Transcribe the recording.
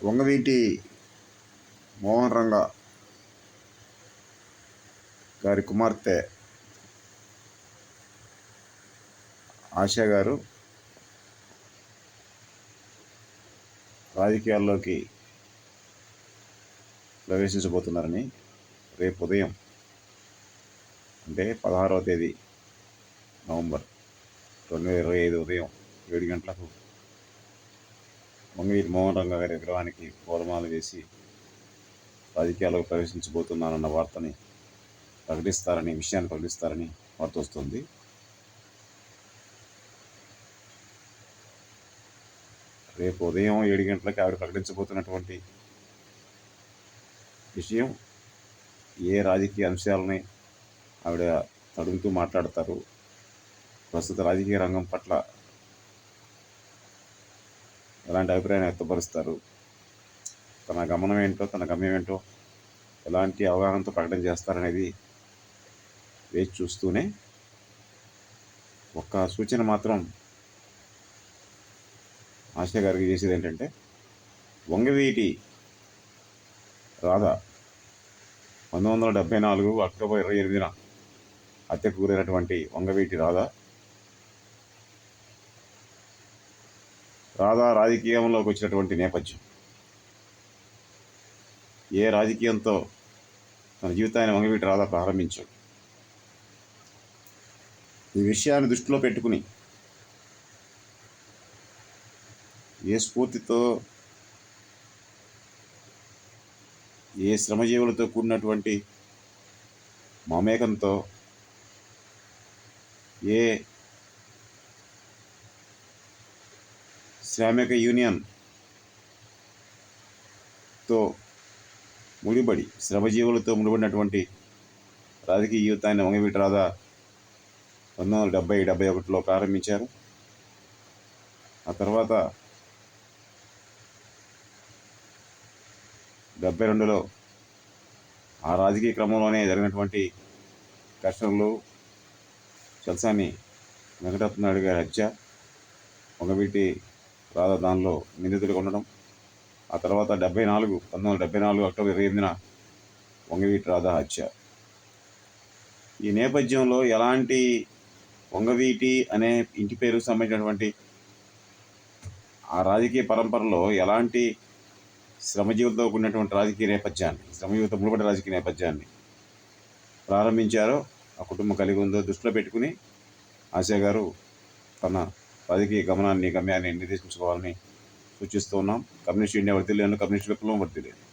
వంగవీటి మోహన్ రంగ గారి కుమార్తె ఆశా గారు రాజకీయాల్లోకి ప్రవేశించబోతున్నారని రేపు ఉదయం అంటే పదహారవ తేదీ నవంబర్ రెండు వేల ఇరవై ఐదు ఉదయం ఏడు గంటలకు వంగవీటి మోహన్ రంగ గారి విగ్రహానికి పూలమాల వేసి రాజకీయాలకు ప్రవేశించబోతున్నానన్న వార్తని ప్రకటిస్తారని విషయాన్ని ప్రకటిస్తారని వార్త వస్తుంది. రేపు ఉదయం ఏడు గంటలకి ఆవిడ ప్రకటించబోతున్నటువంటి విషయం ఏ రాజకీయ అంశాలని ఆవిడ తడుగుతూ మాట్లాడతారు ప్రస్తుత రాజకీయ రంగం పట్ల ఎలాంటి అభిప్రాయాన్ని వ్యక్తపరుస్తారు? తన గమనం ఏంటో తన గమ్యం ఏంటో ఎలాంటి అవగాహనతో ప్రకటన చేస్తారనేది వేచి చూస్తూనే ఒక్క సూచన మాత్రం ఆశ గారికి చేసేది ఏంటంటే వంగవీటి రాధ పంతొమ్మిది వందల డెబ్బై నాలుగు అక్టోబర్ ఇరవై ఎనిమిదిన హత్యకు గురైనటువంటి వంగవీటి రాధ రాధా రాజకీయంలోకి వచ్చినటువంటి నేపథ్యం. ఏ రాజకీయంతో తన జీవితాన్ని వంగవీటి రాధా ప్రారంభించాడు. ఈ విషయాన్ని దృష్టిలో పెట్టుకుని ఏ స్ఫూర్తితో ఏ శ్రమజీవులతో కూడినటువంటి మమేకంతో ఏ శ్రామిక యూనియన్తో ముడిబడి శ్రమజీవులతో ముడిపడినటువంటి రాజకీయ యూతాన్ని వంగవీటి రాధా పంతొమ్మిది వందల డెబ్బై డెబ్బై ఒకటిలో ప్రారంభించారు. ఆ తర్వాత డెబ్బై రెండులో ఆ రాజకీయ క్రమంలోనే జరిగినటువంటి ఘర్షణలు చలసాని వెంకటరత్నాయుడు గారి హత్య వంగవీటి రాధా దానిలో నిందితుడిగా ఉండడం. ఆ తర్వాత డెబ్బై నాలుగు పంతొమ్మిది వందల డెబ్బై నాలుగు అక్టోబర్ ఇరవై ఎనిమిదిన వంగవీటి రాధా హత్య. ఈ నేపథ్యంలో ఎలాంటి వంగవీటి అనే ఇంటి పేరుకు సంబంధించినటువంటి ఆ రాజకీయ పరంపరలో ఎలాంటి శ్రమజీవితంతో కూడినటువంటి రాజకీయ నేపథ్యాన్ని శ్రమజీవితం ముడిపడి రాజకీయ నేపథ్యాన్ని ప్రారంభించారో ఆ కుటుంబం కలిగి ఉందో దృష్టిలో పెట్టుకుని ఆశా గారు తన రాజకీయ గమనాన్ని గమ్యాన్ని నిర్దేశించుకోవాలని సూచిస్తూ ఉన్నాం. కమ్యూనిస్ట్ ఇండియా వర్తిల్లేను కమ్యూనిస్ట్ విప్లవం వర్తిలేదు